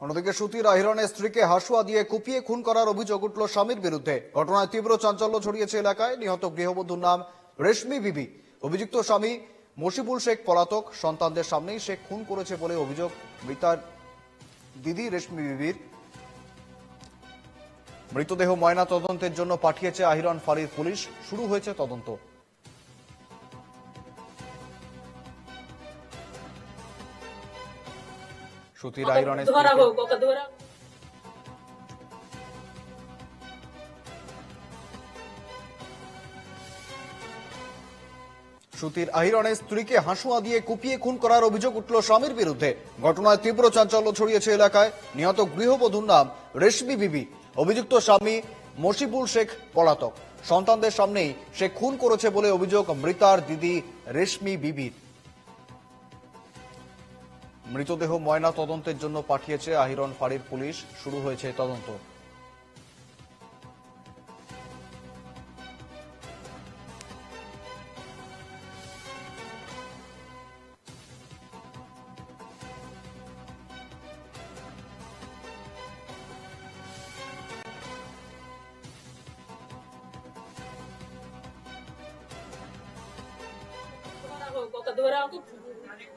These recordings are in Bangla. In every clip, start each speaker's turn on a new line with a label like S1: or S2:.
S1: অন্যদিকে সুতির আহিরনের স্ত্রীকে হাসুয়া দিয়ে কুপিয়ে খুন করার অভিযোগ উঠল স্বামীর বিরুদ্ধে। ঘটনায় তীব্র চাঞ্চল্য ছড়িয়েছে এলাকায়। নিহত গৃহবধূর নাম রেশমি বিবি। অভিযুক্ত স্বামী মশিবুল শেখ পলাতক। সন্তানদের সামনেই সে খুন করেছে বলে অভিযোগ মৃতার দিদি রেশমি বিবির। মৃতদেহ ময়না তদন্তের জন্য পাঠিয়েছে আহিরন ফাঁড়ির পুলিশ। শুরু হয়েছে তদন্ত। সুতির আহিরনের
S2: ধরা হোক ওকে ধরা।
S1: সুতির আহিরনের স্ত্রীকে হাসুয়া দিয়ে কুপিয়ে খুন করার অভিযোগ উঠল স্বামীর বিরুদ্ধে। ঘটনায় তীব্র চাঞ্চল্য ছড়িয়েছে এলাকায়। নিহত গৃহবধূর নাম রেশমি বিবি। অভিযুক্ত স্বামী মশিবুল শেখ পলাতক। সন্তানদের সামনেই সে খুন করেছে বলে অভিযোগ মৃতার দিদি রেশমি বিবির। মৃতদেহ ময়না তদন্তের জন্য পাঠিয়েছে আহিরন ফাঁড়ির পুলিশ। শুরু হয়েছে তদন্ত।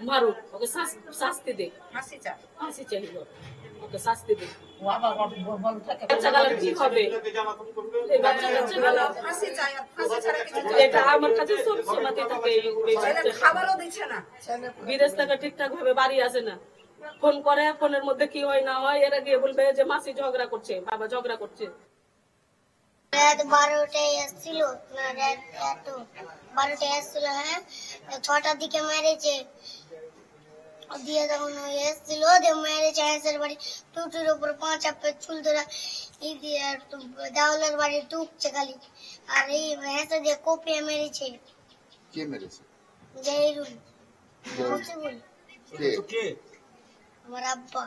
S2: মারুক ওকে শাস্তি দে।
S3: হাসি চা
S2: ফাঁসি চাইল ওকে শাস্তি দে। কি হবে?
S3: চাই চাই
S2: এটা আমার কাছে সব সময়তে থাকে এই- এই
S3: ছেলে
S2: বাচ্চা।
S3: খাবারও দিচ্ছে না।
S2: বিদেশ থেকে ঠিকঠাক ভাবে বাড়ি আসে না। ফোন করে ফোনের মধ্যে কি হয় না হয় এরা গিয়ে বলবে যে মাসি ঝগড়া করছে বাবা ঝগড়া করছে।
S4: বারোটায় এসছিল না রাত এত বারোটায় এসছিল হ্যাঁ ছটার দিকে মেরেছে দিয়ে তখন ওই এসছিল দিয়ে মেরেছে হ্যাঁসের বাড়ি টুটির উপর পাঁচ আপে চুল ধরা এই দিয়ে আর তো- দেওয়ালের বাড়ি টুকছে খালি আর এই হ্যাঁসে দিয়ে কোপিয়ে মেরেছে
S5: কে মেরেছে
S4: জাহিরুল মুসিবুল
S5: কে
S4: আমার আব্বা